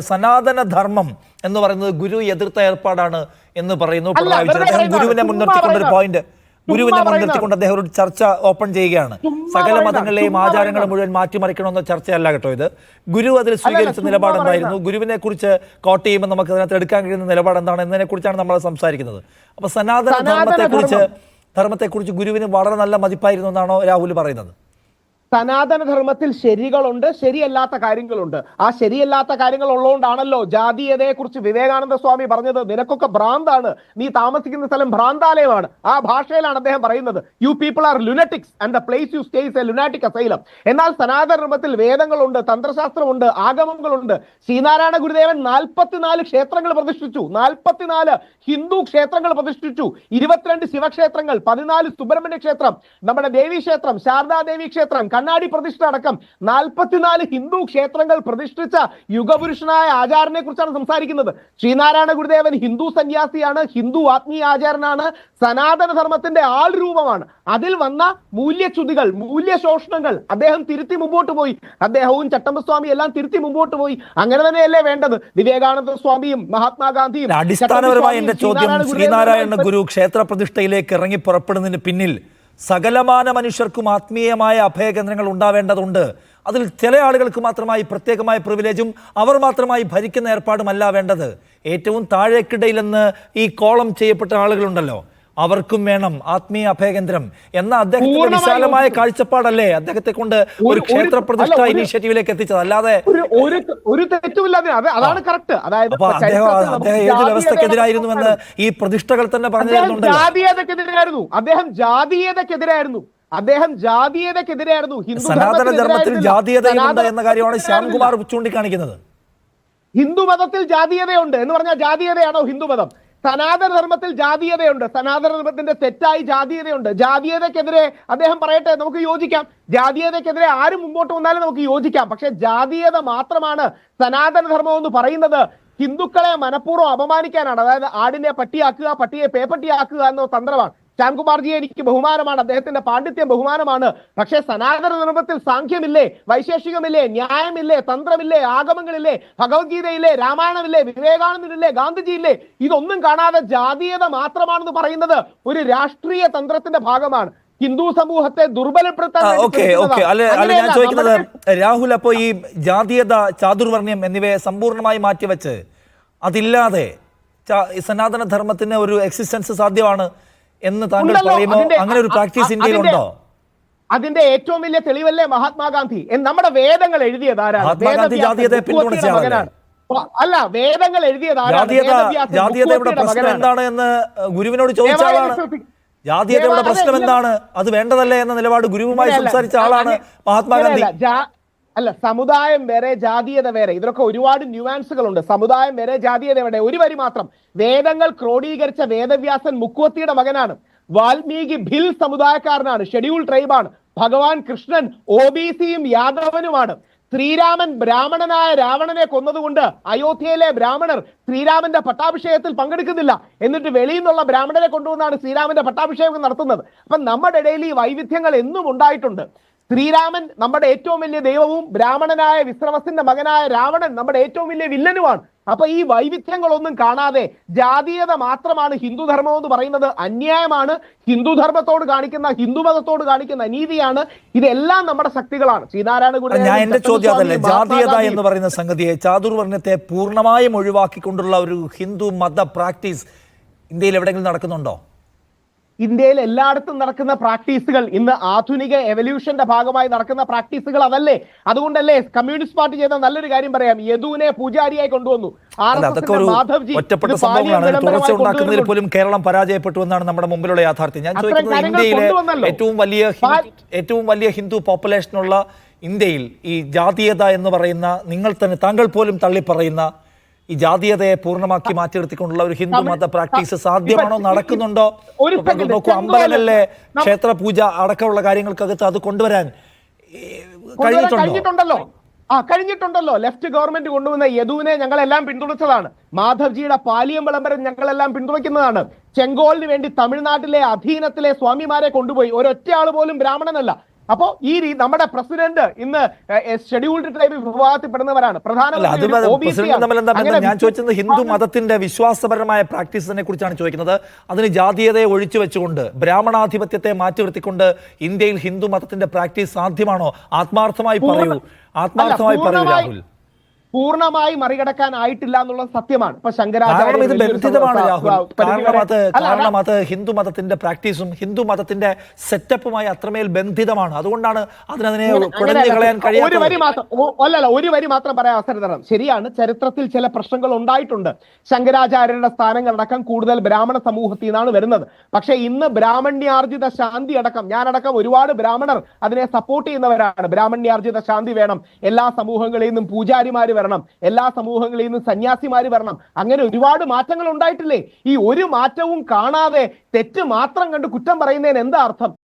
സനാതന ധർമ്മം എന്ന് പറയുന്നത് ഗുരു എതിർത്ത ഏർപ്പാടാണ് എന്ന് പറയുന്നു. പിണറായി വിജയൻ അദ്ദേഹം ഗുരുവിനെ മുൻനിർത്തിക്കൊണ്ട് ഒരു പോയിന്റ് ഗുരുവിനെ മുൻനിർത്തിക്കൊണ്ട് അദ്ദേഹം ഒരു ചർച്ച ഓപ്പൺ ചെയ്യുകയാണ്. സകല മതങ്ങളിലെയും ആചാരങ്ങൾ മുഴുവൻ മാറ്റിമറിക്കണമെന്ന ചർച്ചയല്ല കേട്ടോ ഇത്. ഗുരു അതിൽ സ്വീകരിച്ച നിലപാട് എന്തായിരുന്നു. ഗുരുവിനെ കുറിച്ച് കോട്ട് ചെയ്യുമ്പോൾ നമുക്ക് അതിനകത്ത് എടുക്കാൻ കഴിയുന്ന നിലപാട് എന്താണ്? എന്നതിനെ കുറിച്ചാണ് നമ്മൾ സംസാരിക്കുന്നത്. അപ്പൊ സനാതന ധർമ്മത്തെ കുറിച്ച് ധർമ്മം. ധർമ്മത്തെ കുറിച്ച് ഗുരുവിന് വളരെ നല്ല മതിപ്പായിരുന്നു എന്നാണോ രാഹുൽ പറയുന്നത്? സനാതന ധർമ്മത്തിൽ ശരികളുണ്ട് ശരിയല്ലാത്ത കാര്യങ്ങളുണ്ട്. ആ ശരിയല്ലാത്ത കാര്യങ്ങൾ ഉള്ളതുകൊണ്ടാണല്ലോ ജാതീയതയെ കുറിച്ച് വിവേകാനന്ദ സ്വാമി പറഞ്ഞത്. നിനക്കൊക്കെ ഭ്രാന്താണ്. നീ താമസിക്കുന്ന സ്ഥലം ഭ്രാന്താലയമാണ്. ആ ഭാഷയിലാണ് അദ്ദേഹം പറയുന്നത്. You people are lunatics and the place you stays a lunatic asylum എന്നാൽ സനാതനധർമ്മത്തിൽ വേദങ്ങളുണ്ട് തന്ത്രശാസ്ത്രമുണ്ട് ആഗമങ്ങളുണ്ട്. ശ്രീനാരായണ ഗുരുദേവൻ നാൽപ്പത്തിനാല് ക്ഷേത്രങ്ങൾ പ്രതിഷ്ഠിച്ചു. നാൽപ്പത്തിനാല് ഹിന്ദു ക്ഷേത്രങ്ങൾ പ്രതിഷ്ഠിച്ചു. ഇരുപത്തിരണ്ട് ശിവക്ഷേത്രങ്ങൾ പതിനാല് സുബ്രഹ്മണ്യ ക്ഷേത്രം നമ്മുടെ ദേവി ക്ഷേത്രം ശാരദാദേവി ക്ഷേത്രം കണ്ണാടി പ്രതിഷ്ഠ അടക്കം നാൽപ്പത്തിനാല് ഹിന്ദു ക്ഷേത്രങ്ങൾ പ്രതിഷ്ഠിച്ച യുഗപുരുഷനായ ആചാരനെ കുറിച്ചാണ് സംസാരിക്കുന്നത്. ശ്രീനാരായണ ഗുരുദേവൻ ഹിന്ദു സന്യാസിയാണ് ഹിന്ദു ആത്മീയ ആചാരനാണ് സനാതന ധർമ്മത്തിന്റെ ആൾ രൂപമാണ്. അതിൽ വന്ന മൂല്യച്യുതികൾ മൂല്യശോഷണങ്ങൾ അദ്ദേഹം തിരുത്തി മുമ്പോട്ട് പോയി. അദ്ദേഹവും ചട്ടമ്പസ്വാമി എല്ലാം തിരുത്തി മുമ്പോട്ട് പോയി. അങ്ങനെ തന്നെയല്ലേ വേണ്ടത്? വിവേകാനന്ദ സ്വാമിയും മഹാത്മാഗാന്ധിയും അടിസ്ഥാനപരമായി എന്റെ ചോദ്യം ശ്രീനാരായണ ശ്രീനാരായണ ഗുരു ക്ഷേത്ര പ്രതിഷ്ഠയിലേക്ക് ഇറങ്ങി പുറപ്പെടുന്നതിന് പിന്നിൽ സകലമാന മനുഷ്യർക്കും ആത്മീയമായ അഭയകേന്ദ്രങ്ങൾ ഉണ്ടാവേണ്ടതുണ്ട്. അതിൽ ചില ആളുകൾക്ക് മാത്രമായി പ്രത്യേകമായ പ്രിവിലേജും അവർ മാത്രമായി ഭരിക്കുന്ന ഏർപ്പാടുമല്ല വേണ്ടത്. ഏറ്റവും താഴേക്കിടയിലെന്ന് ഈ കോളം ചെയ്യപ്പെട്ട ആളുകളുണ്ടല്ലോ. അവർക്കും വേണം ആത്മീയ അഭയകേന്ദ്രം എന്ന അദ്ദേഹത്തിന്റെ വിശാലമായ കാഴ്ചപ്പാടല്ലേ അദ്ദേഹത്തെ കൊണ്ട് ഒരു ക്ഷേത്ര പ്രതിഷ്ഠ ഇനീഷ്യേറ്റീവിലേക്ക് എത്തിച്ചത്? അല്ലാതെ ഒരു അതാണ് കറക്റ്റ് അതായത് അപ്പൊ അദ്ദേഹം അദ്ദേഹം ഏത് വ്യവസ്ഥക്കെതിരായിരുന്നു എന്ന് ഈ പ്രതിഷ്ഠകൾ തന്നെ പറഞ്ഞു ജാതീയതക്കെതിരായിരുന്നു. അദ്ദേഹം ജാതീയതക്കെതിരായിരുന്നു. അദ്ദേഹം ജാതീയതക്കെതിരായിരുന്നു. ഹിന്ദു സനാതന ധർമ്മത്തിൽ. ജാതീയതയുണ്ട് എന്ന കാര്യമാണ് ശ്യാംകുമാർ. ചൂണ്ടിക്കാണിക്കുന്നത്. ഹിന്ദു മതത്തിൽ ജാതീയതയുണ്ട് എന്ന് പറഞ്ഞാൽ ജാതീയതയാണോ ഹിന്ദു മതം സനാതന ധർമ്മത്തിൽ ജാതീയതയുണ്ട്. സനാതന ധർമ്മത്തിന്റെ തെറ്റായി ജാതീയതയുണ്ട്. ജാതീയതക്കെതിരെ അദ്ദേഹം പറയട്ടെ നമുക്ക് യോജിക്കാം. ജാതീയതക്കെതിരെ ആരും മുമ്പോട്ട് വന്നാലും നമുക്ക് യോജിക്കാം. പക്ഷെ ജാതീയത മാത്രമാണ് സനാതന ധർമ്മം എന്ന് പറയുന്നത്. ഹിന്ദുക്കളെ മനഃപൂർവം അപമാനിക്കാനാണ്. അതായത് ആടിനെ പട്ടിയാക്കുക പട്ടിയെ പേപ്പട്ടിയാക്കുക എന്ന തന്ത്രമാണ്. ശ്യാംകുമാർജി എനിക്ക് ബഹുമാനമാണ് അദ്ദേഹത്തിന്റെ പാണ്ഡിത്യം ബഹുമാനമാണ്. പക്ഷേ സനാതന ധർമ്മത്തിൽ സാഖ്യമില്ലേ വൈശേഷികമില്ലേ ന്യായമില്ലേ തന്ത്രമില്ലേ ആഗമങ്ങളില്ലേ ഭഗവത്ഗീതയില്ലേ രാമായണമില്ലേ വിവേകാനന്ദനില്ലേ ഗാന്ധിജിയില്ലേ ഇതൊന്നും കാണാതെ ജാതീയത മാത്രമാണെന്ന് പറയുന്നത് ഒരു രാഷ്ട്രീയ തന്ത്രത്തിന്റെ ഭാഗമാണ്. ഹിന്ദു സമൂഹത്തെ ദുർബലപ്പെടുത്താൻ വേണ്ടി ഓക്കെ ഓക്കെ. അല്ലെ ഞാൻ ചോദിക്കുന്നത് രാഹുൽ അപ്പോ ഈ ജാതീയത ചാതുർവർണ്യം എന്നിവയെ സമ്പൂർണമായി മാറ്റിവെച്ച് അതില്ലാതെ സനാതന ധർമ്മത്തിന് ഒരു എക്സിസ്റ്റൻസ് സാധ്യമാണ് എന്ന് താങ്കൾ പറയുമോ അങ്ങനെ ഒരു പ്രാക്ടീസ് ഇന്ത്യയിൽ ഉണ്ടോ അതിന്റെ ഏറ്റവും വലിയ തെളിവല്ലേ മഹാത്മാഗാന്ധി? നമ്മുടെ വേദങ്ങൾ എഴുതിയത് ആരാണ്? അല്ല വേദങ്ങൾ എഴുതിയത് ആരാണ്? ജാതീയത ജാതീയതയുടെ പ്രശ്നം എന്താണ് എന്ന് ഗുരുവിനോട് ചോദിച്ച ദയവായി ആളാണ് ജാതീയതയുടെ പ്രശ്നം എന്താണ്? അത് വേണ്ടതല്ലേ എന്ന നിലപാട് ഗുരുവുമായി. സംസാരിച്ച ആളാണ് മഹാത്മാഗാന്ധി. അല്ല സമുദായം വരെ ജാതീയത വേറെ. ഇതിലൊക്കെ ഒരുപാട് ന്യൂവാൻസുകളുണ്ട്. സമുദായം വരെ ജാതീയത വേറെ. ഒരു വരി മാത്രം. വേദങ്ങൾ ക്രോഡീകരിച്ച വേദവ്യാസൻ മുക്കുവത്തിയുടെ മകനാണ്. വാൽമീകി ഭിൽ സമുദായക്കാരനാണ്. ഷെഡ്യൂൾ ട്രൈബാണ്. ഭഗവാൻ കൃഷ്ണൻ ഒ ബി സിയും യാദവനുമാണ്. ശ്രീരാമൻ ബ്രാഹ്മണനായ രാവണനെ കൊന്നതുകൊണ്ട് അയോധ്യയിലെ ബ്രാഹ്മണർ ശ്രീരാമന്റെ പട്ടാഭിഷേകത്തിൽ പങ്കെടുക്കുന്നില്ല. എന്നിട്ട് വെളിയിൽ നിന്നുള്ള ബ്രാഹ്മണരെ കൊണ്ടുവന്നാണ് ശ്രീരാമന്റെ പട്ടാഭിഷേകം നടത്തുന്നത്. അപ്പൊ നമ്മുടെ ഇടയിൽ ഈ വൈവിധ്യങ്ങൾ എന്നും ഉണ്ടായിട്ടുണ്ട്. ശ്രീരാമൻ നമ്മുടെ ഏറ്റവും വലിയ ദൈവവും ബ്രാഹ്മണനായ വിശ്രമസിന്റെ മകനായ രാവണൻ നമ്മുടെ ഏറ്റവും വലിയ വില്ലനുമാണ്. അപ്പൊ ഈ വൈവിധ്യങ്ങളൊന്നും കാണാതെ ജാതീയത മാത്രമാണ് ഹിന്ദുധർമ്മം എന്ന് പറയുന്നത് അന്യായമാണ്. ഹിന്ദുധർമ്മത്തോട് കാണിക്കുന്ന ഹിന്ദുമതത്തോട് കാണിക്കുന്ന അനീതിയാണ് ഇതെല്ലാം നമ്മുടെ ശക്തികളാണ്. ശ്രീനാരായണ ഞാൻ എന്റെ ചോദ്യം അതല്ല? ചട്ടമ്പി ജാതീയത എന്ന് പറയുന്ന സംഗതിയെ ചാതുർവർണത്തെ പൂർണമായും ഒഴിവാക്കിക്കൊണ്ടുള്ള ഒരു ഹിന്ദു മത പ്രാക്ടീസ് ഇന്ത്യയിൽ എവിടെയെങ്കിലും നടക്കുന്നുണ്ടോ? ഇന്ത്യയിൽ എല്ലായിടത്തും നടക്കുന്ന പ്രാക്ടീസുകൾ ഇന്ന് ആധുനിക എവല്യൂഷന്റെ ഭാഗമായി നടക്കുന്ന പ്രാക്ടീസുകൾ അതല്ലേ? അതുകൊണ്ടല്ലേ കമ്മ്യൂണിസ്റ്റ് പാർട്ടി ചെയ്ത നല്ലൊരു കാര്യം പറയാം. യദുവിനെ പൂജാരിയായി കൊണ്ടുവന്നു. ഒറ്റപ്പെട്ട സംഭവങ്ങളാണ്. തുടർച്ച ഉണ്ടാക്കുന്നതിൽ പോലും കേരളം പരാജയപ്പെട്ടു എന്നാണ് നമ്മുടെ മുമ്പിലുള്ള യാഥാർത്ഥ്യം. ഞാൻ ചോദിക്കുന്നത് ഇന്ത്യയിലെ ഏറ്റവും വലിയ ഏറ്റവും വലിയ ഹിന്ദു പോപ്പുലേഷനുള്ള ഇന്ത്യയിൽ ഈ ജാതീയത എന്ന് പറയുന്ന നിങ്ങൾ തന്നെ താങ്കൾ പോലും തള്ളിപ്പറയുന്ന ഈ ജാതീയതയെ പൂർണമാക്കി മാറ്റിയെടുത്തിക്കൊണ്ടുള്ള ഒരു ഹിന്ദു മത പ്രാക്ടീസ് സാധ്യമാണോ? നടക്കുന്നുണ്ടോ? നോക്കൂ അമ്പലല്ലേ ക്ഷേത്ര പൂജ അടക്കമുള്ള കാര്യങ്ങൾക്കകത്ത് അത് കൊണ്ടുവരാൻ കഴിഞ്ഞിട്ടുണ്ടോ? കഴിഞ്ഞിട്ടുണ്ടല്ലോ. ആ കഴിഞ്ഞിട്ടുണ്ടല്ലോ. ലെഫ്റ്റ് ഗവൺമെന്റ് കൊണ്ടുവന്ന യദുവിനെ ഞങ്ങളെല്ലാം പിന്തുണച്ചതാണ്. മാധവ്ജിയുടെ പാലിയം വിളംബരം ഞങ്ങളെല്ലാം പിന്തുണയ്ക്കുന്നതാണ്. ചെങ്കോലിന് വേണ്ടി തമിഴ്നാട്ടിലെ അധീനത്തിലെ സ്വാമിമാരെ കൊണ്ടുപോയി. ഒരൊറ്റ ആൾ പോലും ബ്രാഹ്മണനല്ല. അപ്പോ ഈ രീതി നമ്മുടെ പ്രസിഡന്റ് ഇന്ന് ഷെഡ്യൂൾഡ് ട്രൈബ് വിഭാഗത്തിൽപ്പെടുന്നവരാണ് പ്രധാനമന്ത്രി? ഞാൻ ചോദിച്ചത് ഹിന്ദു മതത്തിന്റെ വിശ്വാസപരമായ പ്രാക്ടീസിനെ കുറിച്ചാണ് ചോദിക്കുന്നത്. അതിന് ജാതീയതയെ ഒഴിച്ചു വെച്ചുകൊണ്ട് ബ്രാഹ്മണാധിപത്യത്തെ മാറ്റി നിർത്തിക്കൊണ്ട് ഇന്ത്യയിൽ ഹിന്ദു മതത്തിന്റെ പ്രാക്ടീസ് സാധ്യമാണോ? ആത്മാർത്ഥമായി പറയൂ. ആത്മാർത്ഥമായി പറയൂ രാഹുൽ. പൂർണമായി മറികടക്കാൻ ആയിട്ടില്ല എന്നുള്ള സത്യമാണ്. ഇപ്പൊ ശങ്കരാചാര്യ ഹിന്ദു മതത്തിന്റെ പ്രാക്ടീസും ഹിന്ദു മതത്തിന്റെ സെറ്റപ്പുമായി അത്രമേൽ ബന്ധിതമാണ്. അതുകൊണ്ടാണ് അതിനെ ഒരു വരി മാത്രം അല്ലല്ല ഒരു വരി മാത്രം പറയാൻ അവസരം തരണം. ശരിയാണ് ചരിത്രത്തിൽ ചില പ്രശ്നങ്ങൾ ഉണ്ടായിട്ടുണ്ട്. ശങ്കരാചാര്യരുടെ സ്ഥാനങ്ങളടക്കം കൂടുതൽ ബ്രാഹ്മണ സമൂഹത്തിൽ നിന്നാണ് വരുന്നത്. പക്ഷെ ഇന്ന് ബ്രാഹ്മണ്യാർജിത ശാന്തി അടക്കം ഞാനടക്കം ഒരുപാട് ബ്രാഹ്മണർ അതിനെ സപ്പോർട്ട് ചെയ്യുന്നവരാണ്. ബ്രാഹ്മണ്യാർജിത ശാന്തി വേണം. എല്ലാ സമൂഹങ്ങളിൽ നിന്നും പൂജാരിമാര് വരണം. എല്ലാ സമൂഹങ്ങളിൽ നിന്നും സന്യാസിമാർ വരണം. അങ്ങനെ ഒരുപാട് മാറ്റങ്ങൾ ഉണ്ടായിട്ടില്ലേ? ഈ ഒരു മാറ്റവും കാണാതെ തെറ്റ് മാത്രം കണ്ട് കുറ്റം പറയുന്നതിന് എന്താ അർത്ഥം?